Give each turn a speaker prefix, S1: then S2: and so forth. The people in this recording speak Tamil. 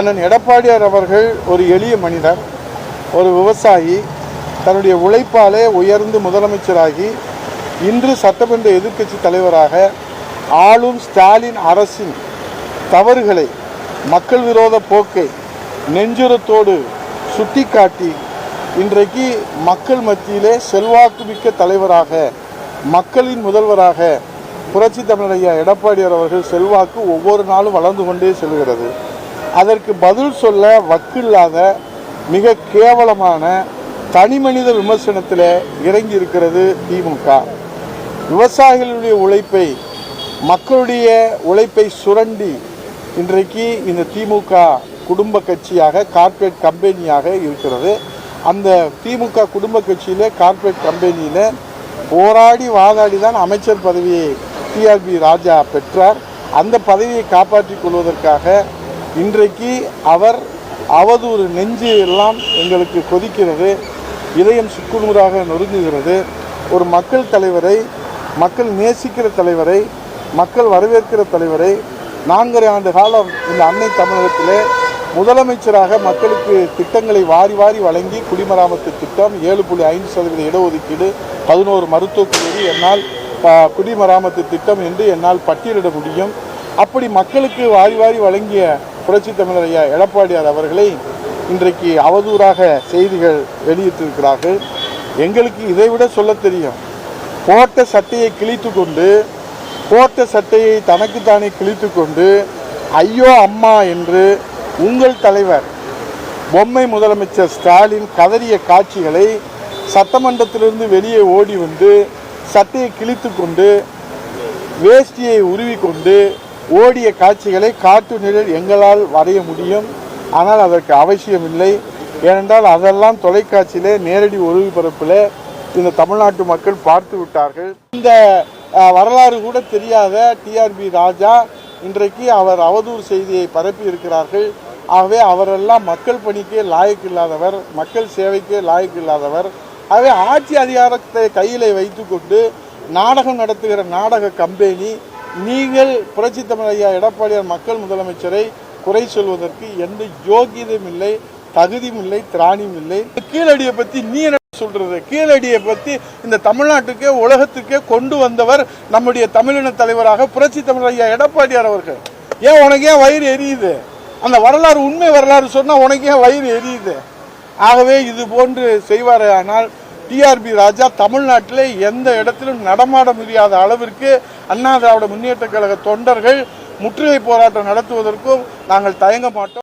S1: அண்ணன் எடப்பாடியார் அவர்கள் ஒரு எளிய மனிதர் ஒரு விவசாயி தன்னுடைய உழைப்பாலே உயர்ந்து முதலமைச்சராகி இன்று சட்டமன்ற எதிர்க்கட்சி தலைவராக ஆளும் ஸ்டாலின் அரசின் தவறுகளை மக்கள் விரோத போக்கை நெஞ்சுரத்தோடு சுட்டிக்காட்டி இன்றைக்கு மக்கள் மத்தியிலே செல்வாக்குமிக்க தலைவராக மக்களின் முதல்வராக புரட்சி தமிழர் ஐயா எடப்பாடியார் அவர்கள் செல்வாக்கு ஒவ்வொரு நாளும் வளர்ந்து கொண்டே செல்கிறது. அதற்கு பதில் சொல்ல வக்கில்லாத மிக கேவலமான தனிமனித விமர்சனத்தில் இறங்கி இருக்கிறது திமுக. விவசாயிகளுடைய உழைப்பை மக்களுடைய உழைப்பை சுரண்டி இன்றைக்கு இந்த திமுக குடும்ப கட்சியாக கார்ப்பரேட் கம்பெனியாக இருக்கிறது. அந்த திமுக குடும்ப கட்சியில் கார்ப்பரேட் கம்பெனியில் போராடி வாதாடி தான் அமைச்சர் பதவியை டிஆர்பி ராஜா பெற்றார். அந்த பதவியை காப்பாற்றிக் கொள்வதற்காக இன்றைக்கு அவர் அவதூறு நெஞ்சு எல்லாம் எங்களுக்கு கொதிக்கிறது இதயம் சுக்குநூறாக நொறுங்குகிறது. ஒரு மக்கள் தலைவரை மக்கள் நேசிக்கிற தலைவரை மக்கள் வரவேற்கிற தலைவரை நான்கரை ஆண்டு காலம் இந்த அன்னை தமிழகத்திலே முதலமைச்சராக மக்களுக்கு திட்டங்களை வாரி வாரி வழங்கி குடிமராமத்து திட்டம் ஏழு புள்ளி ஐந்து சதவீத இடஒதுக்கீடு பதினோரு மருத்துவக் கல்லூரி என்னால் ப- குடிமராமத்து திட்டம் என்று என்னால் பட்டியலிட முடியும். அப்படி மக்களுக்கு வாரி வாரி வழங்கிய புரட்சி தமிழர் ஐயா எடப்பாடியார் அவர்களை இன்றைக்கு அவதூறாக செய்திகள் வெளியிட்டிருக்கிறார்கள். எங்களுக்கு இதைவிட சொல்ல தெரியும். போட்ட சட்டையை கிழித்து கொண்டு போட்ட சட்டையை தனக்குத்தானே கிழித்து கொண்டு ஐயோ அம்மா என்று உங்கள் தலைவர் பொம்மை முதலமைச்சர் ஸ்டாலின் கதறிய காட்சிகளை சட்டமன்றத்திலிருந்து வெளியே ஓடி வந்து சட்டையை கிழித்து கொண்டு வேஷ்டியை உருவிக்கொண்டு ஓடிய காட்சிகளை கார்ட்டூனில் எங்களால் வரைய முடியும். ஆனால் அதற்கு அவசியமில்லை. ஏனென்றால் அதெல்லாம் தொலைக்காட்சியிலே நேரடி ஒளிபரப்பில் இந்த தமிழ்நாட்டு மக்கள் பார்த்து விட்டார்கள். இந்த வரலாறு கூட தெரியாத டிஆர்பி ராஜா இன்றைக்கு அவர் அவதூறு செய்தியை பரப்பி இருக்கிறார்கள். ஆகவே அவரெல்லாம் மக்கள் பணிக்கே லாயக்கு இல்லாதவர் மக்கள் சேவைக்கே லாயக்கு இல்லாதவர். ஆகவே ஆட்சி அதிகாரத்தை கையில் வைத்துக்கொண்டு நாடகம் நடத்துகிற நாடக கம்பெனி நீங்கள் புரட்சி தமிழ் ஐயா எடப்பாடியார் மக்கள் முதலமைச்சரை குறை சொல்வதற்கு எந்த யோகியதும் இல்லை தகுதியும் இல்லை திராணியும் இல்லை. கீழடியை பத்தி நீ என்ன சொல்றது? கீழடியை பத்தி இந்த தமிழ்நாட்டுக்கே உலகத்துக்கே கொண்டு வந்தவர் நம்முடைய தமிழின தலைவராக புரட்சி தமிழ் ஐயா எடப்பாடியார் அவர்கள். ஏன் உனக்கு ஏன் வயிறு எரியுது? அந்த வரலாறு உண்மை வரலாறு சொன்னா உனக்கு ஏன் வயிறு எரியுது? ஆகவே இது போன்று செய்வாரே ஆனால் டிஆர்பி ராஜா தமிழ்நாட்டிலே எந்த இடத்திலும் நடமாட முடியாத அளவிற்கு அண்ணா திராவிட முன்னேற்ற கழக தொண்டர்கள் முற்றுகை போராட்டம் நடத்துவதற்கும் நாங்கள் தயங்க மாட்டோம்.